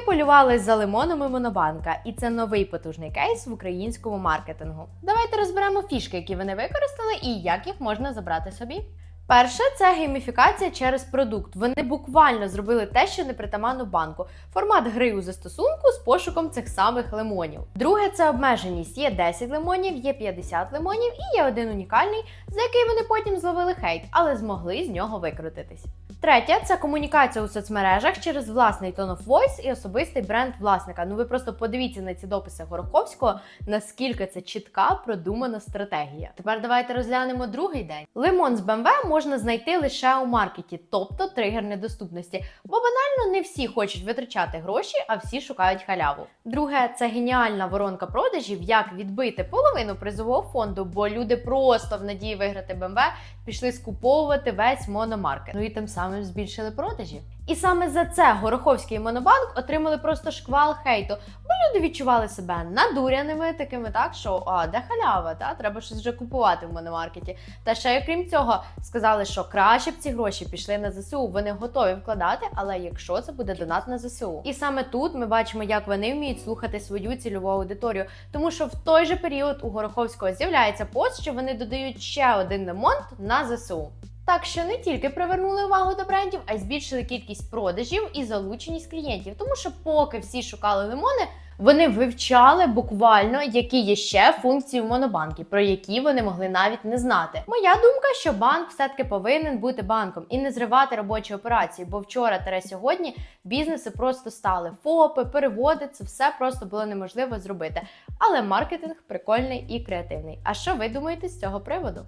полювали за лимонами Монобанка, і це новий потужний кейс в українському маркетингу. Давайте розберемо фішки, які вони використали, і як їх можна забрати собі. Перше це гейміфікація через продукт. Вони буквально зробили те, що не притаманно банку. Формат гри у застосунку з пошуком цих самих лимонів. Друге це обмеженість. Є 10 лимонів, є 50 лимонів і є один унікальний, за який вони потім зловили хейт, але змогли з нього викрутитись. Третє це комунікація у соцмережах через власний tone of voice і особистий бренд власника. Ну ви просто подивіться на ці дописи Гороховського, наскільки це чітка продумана стратегія. Тепер давайте розглянемо другий день. Лимон з БМВ можна знайти лише у маркеті, тобто тригер недоступності. Бо банально не всі хочуть витрачати гроші, а всі шукають халяву. Друге, це геніальна воронка продажів, як відбити половину призового фонду, бо люди просто в надії виграти БМВ пішли скуповувати весь мономаркет. Ну і тим самим збільшили продажі. І саме за це Гороховський і Монобанк отримали просто шквал хейту, бо люди відчували себе надуряними, такими так, що а де халява, та треба щось вже купувати в мономаркеті. Та ще й крім цього, сказали, що краще б ці гроші пішли на ЗСУ. Вони готові вкладати, але якщо це буде донат на ЗСУ. І саме тут ми бачимо, як вони вміють слухати свою цільову аудиторію, тому що в той же період у Гороховського з'являється пост, що вони додають ще один ремонт на ЗСУ. Так що не тільки привернули увагу до брендів, а й збільшили кількість продажів і залученість клієнтів. Тому що, поки всі шукали лимони, вони вивчали буквально, які є ще функції в монобанкі, про які вони могли навіть не знати. Моя думка, що банк все-таки повинен бути банком і не зривати робочі операції, бо вчора та сьогодні бізнеси просто стали ФОПи, переводи, це все просто було неможливо зробити. Але маркетинг прикольний і креативний. А що ви думаєте з цього приводу?